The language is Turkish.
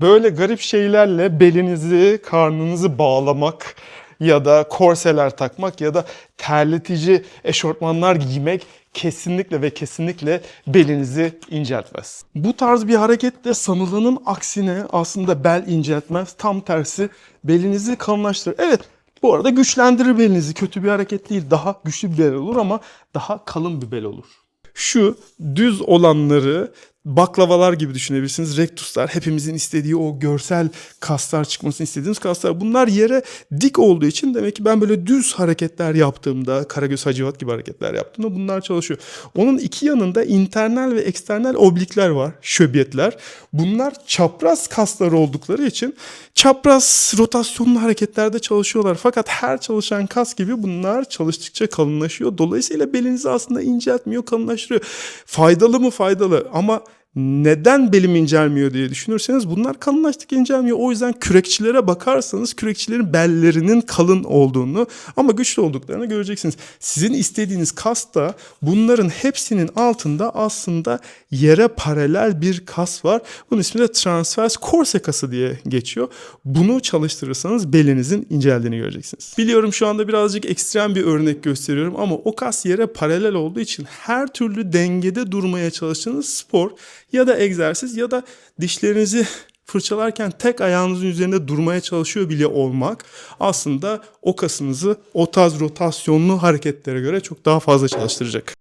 Böyle garip şeylerle belinizi, karnınızı bağlamak ya da korseler takmak ya da terletici eşortmanlar giymek kesinlikle ve kesinlikle belinizi inceltmez. Bu tarz bir hareket de sanılanın aksine aslında bel inceltmez. Tam tersi belinizi kalınlaştırır. Evet bu arada güçlendirir belinizi. Kötü bir hareket değil. Daha güçlü bir bel olur ama daha kalın bir bel olur. Şu düz olanları baklavalar gibi düşünebilirsiniz. Rektuslar hepimizin istediği o görsel kaslar çıkmasını istediğimiz kaslar. Bunlar yere dik olduğu için demek ki ben böyle düz hareketler yaptığımda, Karagöz Hacivat gibi hareketler yaptığımda bunlar çalışıyor. Onun iki yanında internal ve eksternal oblikler var, şöbiyetler. Bunlar çapraz kaslar oldukları için çapraz rotasyonlu hareketlerde çalışıyorlar. Fakat her çalışan kas gibi bunlar çalıştıkça kalınlaşıyor. Dolayısıyla belinizi aslında inceltmiyor, kalınlaştırıyor. Faydalı mı faydalı ama neden belim incelmiyor diye düşünürseniz bunlar kalınlaştıkça incelmiyor. O yüzden kürekçilere bakarsanız kürekçilerin bellerinin kalın olduğunu ama güçlü olduklarını göreceksiniz. Sizin istediğiniz kas da bunların hepsinin altında aslında yere paralel bir kas var. Bunun ismi de transvers korse kası diye geçiyor. Bunu çalıştırırsanız belinizin inceldiğini göreceksiniz. Biliyorum şu anda birazcık ekstrem bir örnek gösteriyorum ama o kas yere paralel olduğu için her türlü dengede durmaya çalıştığınız spor ya da egzersiz ya da dişlerinizi fırçalarken tek ayağınızın üzerinde durmaya çalışıyor bile olmak aslında o kasınızı o tarz rotasyonlu hareketlere göre çok daha fazla çalıştıracak.